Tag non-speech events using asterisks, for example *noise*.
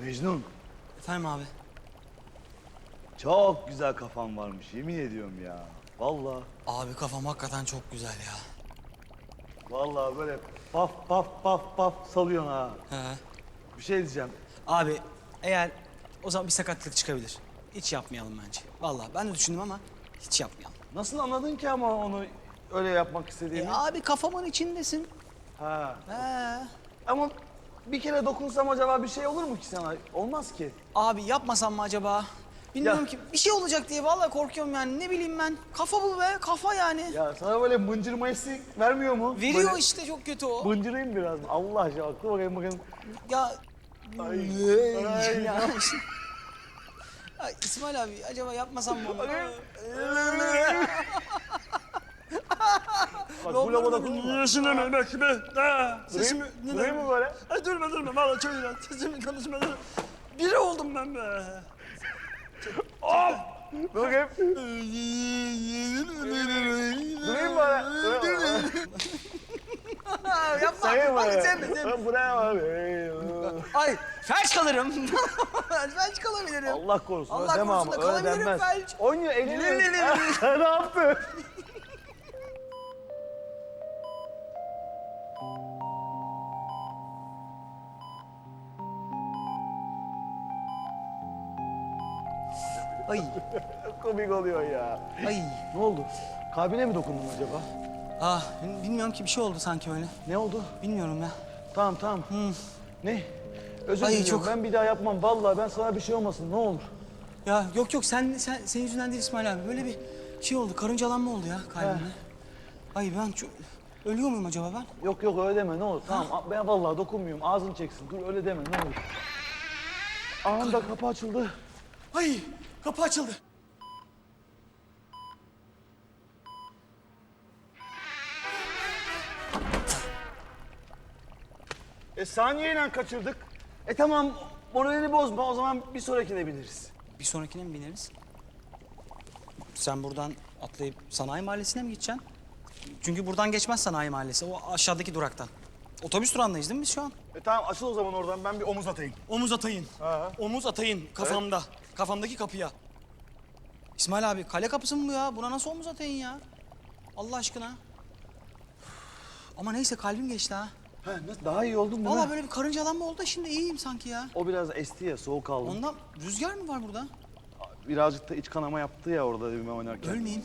Mecnun, Efendim abi. çok güzel kafan varmış yemin ediyorum ya. Vallahi, Abi kafam hakikaten çok güzel ya. vallahi böyle paf paf paf paf salıyorsun ha. He. Bir şey diyeceğim. Abi eğer o zaman bir sakatlık çıkabilir. Hiç yapmayalım bence. Vallahi ben de düşündüm ama hiç yapmayalım. Nasıl anladın ki ama onu öyle yapmak istediğini? E abi kafamın içindesin. Ha. He. Ama bir kere dokunsam acaba bir şey olur mu ki sana? Olmaz ki. Abi yapmasam mı acaba? Bilmiyorum Ya. ki bir şey olacak diye vallahi korkuyorum yani ne bileyim ben. Kafa bu be kafa yani. Ya sana böyle mıncırmayısı vermiyor mu? Veriyor Böyle işte çok kötü o. Mıncırayım biraz. Allah aşkına aklı bakayım bakayım. Ya Ay, ay, *laughs* ya. Ay, İsmail abi acaba yapmasam mı onu? Bak bu lava dokunma. Yaşına mı bak be? Sesimi... Durayım, durayım mı böyle? Ay durma durma valla çok iyi. Sesimin konuşmaları. Biri oldum ben be. Bakayım. Durayım mı böyle? Durayım mı? Yapma. Mı? Bak sen de sen. Ben Buraya bak. Ay felç kalırım. *laughs* felç kalabilirim. Allah korusun. Allah öyle korusun da kalabilirim felç. Oynuyor, *laughs* Ne, ne, eğleniyor. ne, ne, ne yaptı? Ay *laughs* Komik oluyor ya. ay. Ne oldu? Kalbine mi dokundun acaba? Ah bil- bilmiyorum ki bir şey oldu sanki öyle. Ne oldu? Bilmiyorum ya. Tamam tamam. Ne? Özür Ay, diliyorum. çok- Ben bir daha yapmam. Vallahi ben sana bir şey olmasın. Ne olur. Ya yok yok sen sen senin yüzünden değil İsmail abi. Böyle bir şey oldu. Karıncalanma oldu ya kalbimde. Ay ben çok... Ölüyor muyum acaba ben? Yok yok öyle deme ne olur. Tamam ben vallahi dokunmuyorum. Ağzın çeksin. Dur öyle deme ne olur. Anında kapı açıldı. Ay kapı açıldı. E saniyeyle kaçırdık. E tamam moralini bozma o zaman bir sonrakine biliriz. Bir sonrakine mi bineriz? Sen buradan atlayıp sanayi mahallesine mi gideceksin? Çünkü buradan geçmez sanayi mahallesi. O aşağıdaki duraktan. Otobüs durağındayız değil mi biz şu an? E tamam açıl o zaman oradan ben bir omuz atayım. Omuz atayın. Ha. Omuz atayın kafamda. Kafamdaki kapıya. İsmail abi kale kapısı mı bu ya? Buna nasıl omuz atayın ya? Allah aşkına. Üf, Ama neyse kalbim geçti ha. Ha, nasıl daha iyi oldun değil Vallahi böyle bir karıncalanma oldu da şimdi iyiyim sanki ya. O biraz esti ya soğuk aldım. Ondan rüzgar mı var burada? Birazcık da iç kanama yaptı ya orada evime oynarken. Ölmeyeyim.